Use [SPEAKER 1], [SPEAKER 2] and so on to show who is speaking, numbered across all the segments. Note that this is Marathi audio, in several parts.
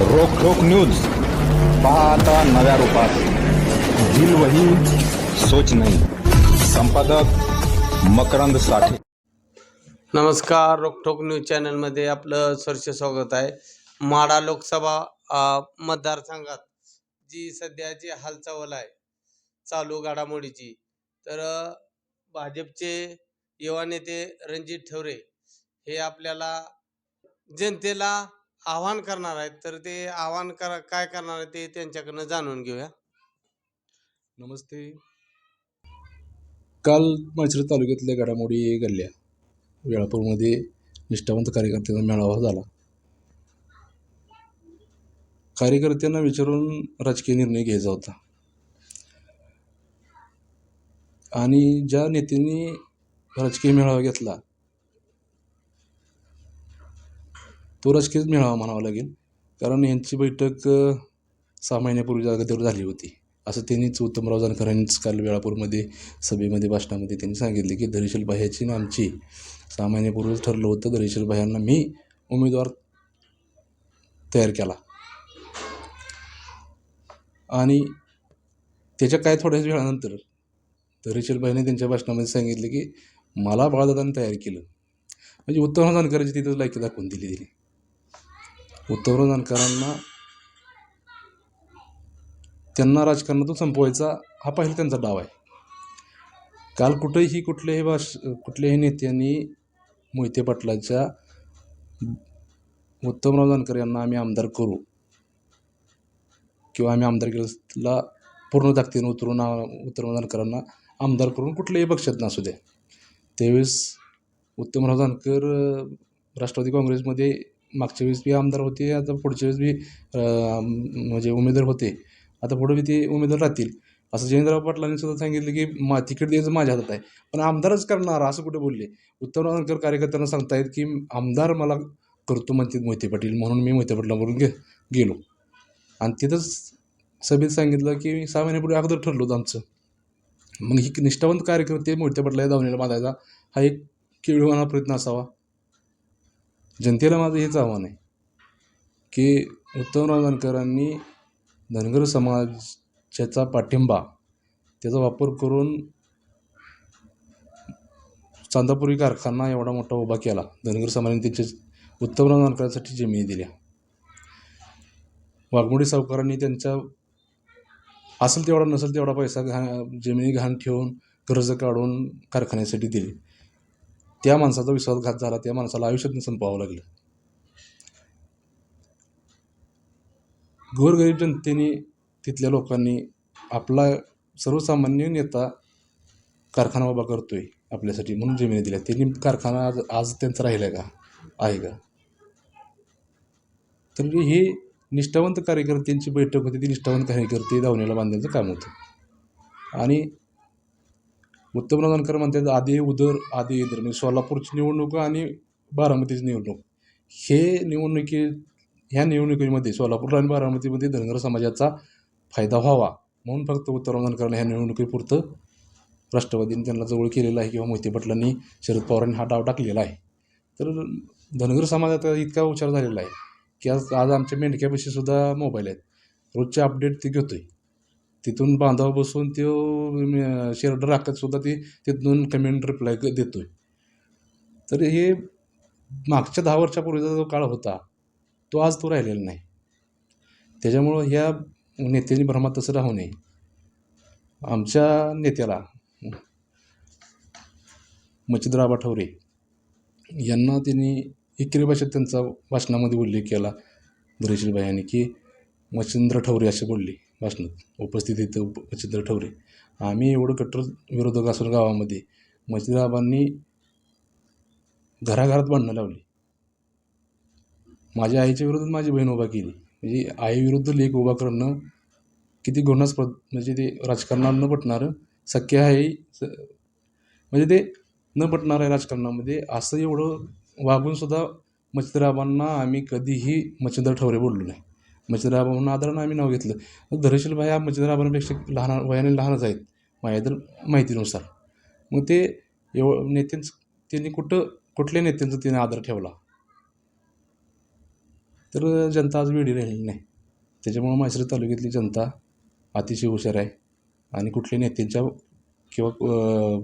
[SPEAKER 1] रोखोक न्यूज. पाहता नव्या रूपात. दिल वही सोच नाही. संपादक मकरंद साठे.
[SPEAKER 2] नमस्कार. रोकठोक न्यूज चॅनलमध्ये आपलं सरसे स्वागत आहे. माडा लोकसभा मतदारसंघात जी सध्याची हालचाल आहे चालू घडामोडीची तर भाजपचे युवा नेते रणजित ठवरे हे आपल्याला जनतेला आव्हान करणार आहेत. तर ते आव्हान करा काय करणार आहे ते त्यांच्याकडनं जाणून घेऊया.
[SPEAKER 3] नमस्ते. काल माळशिरस तालुक्यातल्या घडामोडी घडल्या. वेळापूरमध्ये निष्ठावंत कार्यकर्त्यांचा मेळावा झाला. कार्यकर्त्यांना विचारून राजकीय निर्णय घ्यायचा होता. आणि ज्या नेत्यांनी राजकीय मेळावा घेतला तो रचकीच मेळावा म्हणावा लागेल. कारण यांची बैठक सहा महिन्यापूर्वी जागेवर झाली होती. असं त्यांनीच उत्तमराव जानकर यांनीच काल वेळापूरमध्ये सभेमध्ये भाषणामध्ये त्यांनी सांगितले की धरीशील भाह्याची आमची. सहा महिन्यापूर्वीच ठरलं होतं धरीशील भाह्यांना मी उमेदवार तयार केला. आणि त्याच्या काय थोड्याच वेळानंतर धरीशील भाईने त्यांच्या भाषणामध्ये सांगितलं की मला बाळदादाने तयार केलं. म्हणजे उत्तमराव जानकरांची तिथं लायकी दाखवून दिली दिली उत्तमराव जानकरांना त्यांना राजकारणातून संपवायचा हा पहिला त्यांचा डाव आहे. काल कुठेही कुठल्याही भाष कुठल्याही नेत्यांनी मोहिते पाटलाच्या उत्तमराव जानकर यांना आम्ही आमदार करू किंवा आम्ही आमदारकीला पूर्ण ताकदीनं उतरून उत्तमराव जानकरांना आमदार करून कुठल्याही पक्षात नसू द्या त्यावेळेस उत्तमराव जानकर राष्ट्रवादी काँग्रेसमध्ये मागच्या वेळेस बी आमदार होते आता पुढच्या वेळेस बी म्हणजे उमेदवार होते. आता पुढे बी ते उमेदवार राहतील. असं जयेंद्रराव पाटलांनी सुद्धा सांगितलं की मा तिकीट द्यायचं माझ्या हातात आहे. पण आमदारच करणार असं कुठे बोलले? उत्तमराव जानकर कार्यकर्त्यांना सांगतायत की आमदार मला करतो म्हणते मोहिते पाटील. म्हणून मी मोहिते पाटलावरून गे गेलो. आणि तिथंच सभेत सांगितलं की सहा महिन्यापूर्वी अगोदर ठरलं होतं आमचं. मग ही निष्ठावंत कार्यकर्ते मोहिते पाटला धावण्याला बांधायचा हा एक केळीवाना प्रयत्न असावा. जनतेला माझं हेच आव्हान आहे की उत्तमराव जानकरांनी धनगर समाजाचा पाठिंबा त्याचा वापर करून चांदापुरी कारखाना एवढा मोठा उभा केला. धनगर समाजाने त्यांच्या उत्तमराव जानकरांसाठी जमिनी दिल्या. वाघमोडी सावकारांनी त्यांच्या असेल तेवढा नसेल तेवढा पैसा घा जमिनी घाण ठेवून कर्ज काढून कारखान्यासाठी दिले. त्या माणसाचा विश्वासघात झाला त्या माणसाला आयुष्यातून संपवावं लागलं. गोरगरीब जनतेने तिथल्या लोकांनी आपला सर्वसामान्य नेता कारखाना उभा करतोय आपल्यासाठी म्हणून जमिनी दिल्या. त्यांनी कारखाना आज आज त्यांचा राहिला का? आहे का? तर हे निष्ठावंत कार्यकर्त्यांची बैठक होती ती निष्ठावंत कार्यकर्ते धावण्याला बांधण्याचं काम होतं. आणि उत्तमराव जानकर म्हणतात आधी उदर आधी इदर म्हणजे सोलापूरची निवडणूक आणि बारामतीची निवडणूक. हे निवडणुकी ह्या निवडणुकीमध्ये सोलापूर आणि बारामतीमध्ये धनगर समाजाचा फायदा व्हावा. म्हणून फक्त उत्तमराव जानकरला ह्या निवडणुकीपुरतं राष्ट्रवादीने त्यांना जवळ केलेलं आहे किंवा मोहिते पाटलांनी शरद पवारांनी हा डाव टाकलेला आहे. तर धनगर समाजात इतका उच्चार झालेला आहे की आज आज आमच्या मेंढक्यापाशी सुद्धा मोबाईल आहेत. रोजचे अपडेट ते घेतो आहे तिथून बांधाव बसून तो शेरडर राखत सुद्धा ते तिथून कमेंट रिप्लाय देतो आहे तर हे मागच्या दहा वर्षापूर्वीचा जो काळ होता तो आज तो राहिलेला नाही. त्याच्यामुळं ह्या नेत्यांनी भ्रमात तसं राहू नये. आमच्या नेत्याला मच्छिंद्र ठवरे यांना त्यांनी एकेरी भाषेत त्यांचा भाषणामध्ये उल्लेख केला धैर्यशील यांनी की मच्छिंद्र ठवरे असे बोलले. भाषणात उपस्थित इथं उप मच्छिंद्र ठवरे आम्ही एवढं कट्टर विरोधक असून गावामध्ये मच्छिंद्राबांनी घराघरात भांडणं लावली. माझ्या आईच्या विरोधात माझी बहीण उभा केली. म्हणजे आईविरुद्ध लेख उभा करणं किती गुन्हास्पद म्हणजे ते राजकारणाला न पटणारं सख्य आहे म्हणजे ते न पटणारं आहे राजकारणामध्ये. असं एवढं वागूनसुद्धा मच्छिंद्राबांना आम्ही कधीही मच्छिंद्र ठवरे बोललो नाही. मच्छिंद्राबा म्हणून आदरानं आम्ही नाव घेतलं. धैर्यशील भाई हा मच्छिंद्राबांपेक्षा लहान वयाने लहानच आहेत माझ्या तर माहितीनुसार. मग ते एव नेत्यांचं त्यांनी कुठं कुठल्या नेत्यांचा त्याने आदर ठेवला? तर जनता आज वेळी राहिलेली नाही. त्याच्यामुळं माळशिरस तालुक्यातली जनता अतिशय हुशार आहे. आणि कुठल्या नेत्यांच्या किंवा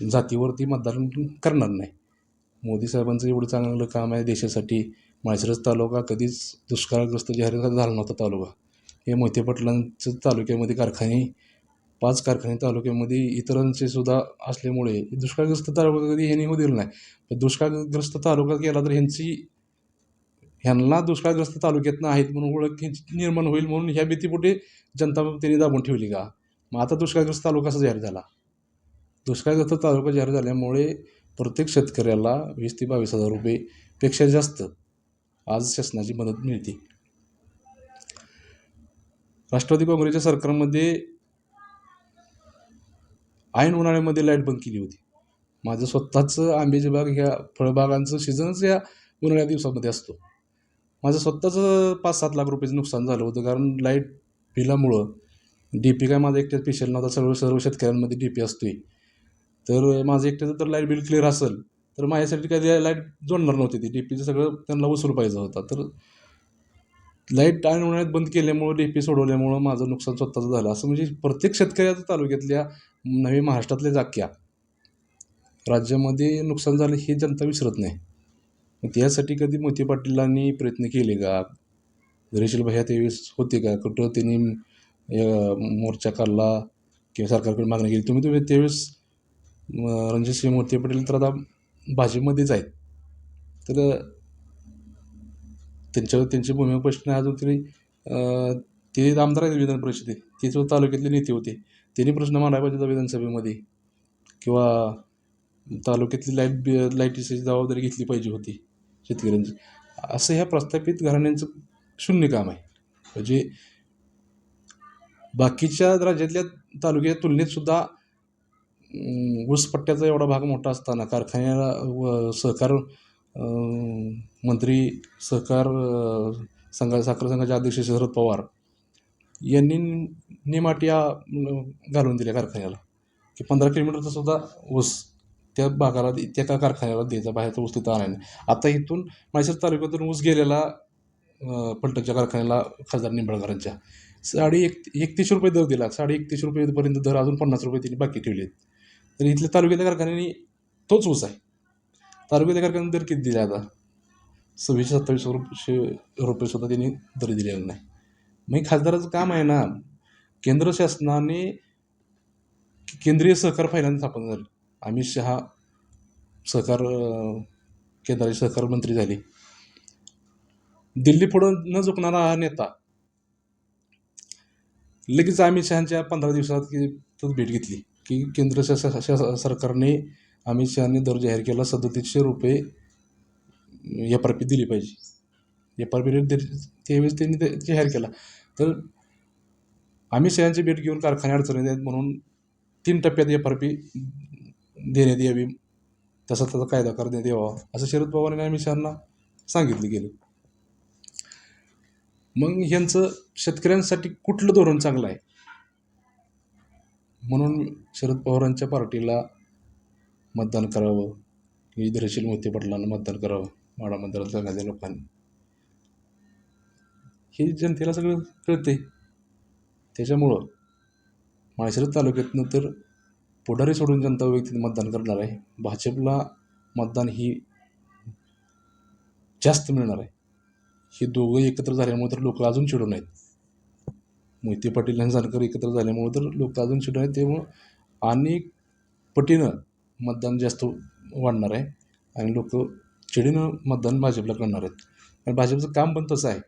[SPEAKER 3] जातीवरती मतदान करणार नाही. मोदी साहेबांचं एवढं चांगलं काम आहे देशासाठी. माळशिरस तालुका कधीच दुष्काळग्रस्त जाहीर झाला नव्हता तालुका. हे मोहिते पाटलांचं तालुक्यामध्ये कारखाने पाच कारखाने तालुक्यामध्ये इतरांचे सुद्धा असल्यामुळे दुष्काळग्रस्त तालुका कधी ह्यांनी होऊ दिलं नाही. पण दुष्काळग्रस्त तालुका केला तर ह्यांची ह्यांना दुष्काळग्रस्त तालुक्यातनं आहेत म्हणून ओळख निर्माण होईल म्हणून ह्या भीतीपोटी जनता त्यांनी दाबून ठेवली का? मग आता दुष्काळग्रस्त तालुका असा जाहीर झाला? दुष्काळग्रस्त तालुका जाहीर झाल्यामुळे प्रत्येक शेतकऱ्याला वीस ते बावीस हजार रुपयेपेक्षा जास्त आज शासनाची मदत मिळते. राष्ट्रवादी काँग्रेसच्या सरकारमध्ये ऐन उन्हाळ्यामध्ये लाइट बंद केली होती. माझं स्वतःचं आंब्याची बाग ह्या फळबागांचं सीझनच या उन्हाळ्या दिवसामध्ये असतो. माझं स्वतःचं पाच सात लाख रुपयाचं नुकसान झालं होतं कारण लाइट बिलामुळं डी पी काय माझा एकट्यात पेशल नव्हता. सर्व सर्व शेतकऱ्यांमध्ये डी पी असतोय. तर माझं एकट्याचं तर लाइट बिल क्लिअर असेल. तर माझ्यासाठी कधी लाइट जोडणार नव्हती ती. डी पीचं सगळं त्यांना वसूल पाहिजे होता. तर लाइट आणि उन्हाळ्यात बंद केल्यामुळं डी पी सोडवल्यामुळं माझं नुकसान स्वतःचं झालं. असं म्हणजे प्रत्येक शेतकऱ्याच्या तालुक्यातल्या नवी महाराष्ट्रातल्या जाक्या राज्यामध्ये नुकसान झालं हे जनता विसरत नाही. मग त्यासाठी कधी मोती पाटीलांनी प्रयत्न केले का? धैर्यशील भैया त्यावेळेस होते का? कुठं त्यांनी मोर्चा काढला किंवा सरकारकडे मागणी केली? तुम्ही तुम्ही त्यावेळेस रणजित रणजितसिंह मोती पाटील तर आता भाजीमध्येच आहेत. तर त्यांच्यावर त्यांची भूमिका प्रश्न आहे अजून तरी ते आमदार आहेत विधान परिषदेत. ते सुद्धा तालुक्यातले नेते होते. त्यांनी प्रश्न मांडायला पाहिजे होता विधानसभेमध्ये. किंवा तालुक्यातली लाइट बि लाईटीची जबाबदारी घेतली पाहिजे होती शेतकऱ्यांची. असं ह्या प्रस्थापित घराण्यांचं शून्य काम आहे. म्हणजे बाकीच्या राज्यातल्या तालुक्याच्या तुलनेत सुद्धा ऊसपट्ट्याचा एवढा भाग मोठा असताना कारखान्याला व सहकार मंत्री सहकार अं, संघा साखर संघाचे अध्यक्ष शरद पवार यांनी नेमाट्या घालून दिल्या कारखान्याला. की पंधरा किलोमीटरचा सुद्धा ऊस त्या भागाला त्या का कारखान्याला द्यायचा बाहेरचा ऊस तिथं आणायला आता इथून म्हैसूर तालुक्यातून ऊस गेलेला पलटणच्या कारखान्याला खासदार निंबाळकरांच्या. साडे एक एकतीस रुपये दर दिला. साडे एकतीस रुपयेपर्यंत दर अजून पन्नास रुपये त्यांनी बाकी ठेवले तर इथल्या तालुक्यातल्या कारखान्याने तोच ऊस आहे. तालुक्यातल्या कारखान्याने दर किती दिला आता? सव्वीसशे सत्तावीसशे रुपये रुपयेसुद्धा त्यांनी दर दिलेला नाही. मग खासदाराचं काम आहे ना केंद्र शासनाने केंद्रीय सहकार फायनान्स स्थापन झाले. अमित शहा सहकार केंद्राचे सहकार मंत्री झाले. दिल्ली पुढं न झुकणारा हा नेता लगेच अमित शहाच्या पंधरा दिवसात की भेट घेतली. की केंद्र शास शास- सरकारने अमित शहाने दर जाहीर केला सदतीसशे रुपये एफ आर पी दिली पाहिजे. एफ आर पी रेट त्यावेळेस त्यांनी ते जाहीर केला. तर अमित शहाची भेट घेऊन कारखाने अडचणीत आहेत म्हणून तीन टप्प्यात एफ आर पी देण्यात यावी तसा त्याचा कायदा करण्यात यावा असं शरद पवारांनी अमित शहांना सांगितलं गेलं. मग ह्यांचं शेतकऱ्यांसाठी कुठलं धोरण चांगलं आहे? म्हणून शरद पवारांच्या पार्टीला मतदान करावं की धैर्यशील मोहिते पाटलांना मतदान करावं माडा मतदारसंघाच्या लोकांनी. हे जनतेला सगळं कळते त्याच्यामुळं माळशिरस तालुक्यातनं तर पुढारी सोडून जनता व्यक्ती मतदान करणार आहे. भाजपला मतदान ही जास्त मिळणार आहे. हे दोघं एकत्र झाल्यामुळे तर लोक अजून चिडून आहेत. मोहिते पाटील आणि जानकर एकत्र झाल्यामुळे तर लोक अजून चिडून आहेत. त्यामुळं अनेक पटीनं मतदान जास्त वाढणार आहे. आणि लोक चिडीनं मतदान भाजपला करणार आहेत. आणि भाजपचं काम पण तसं आहे.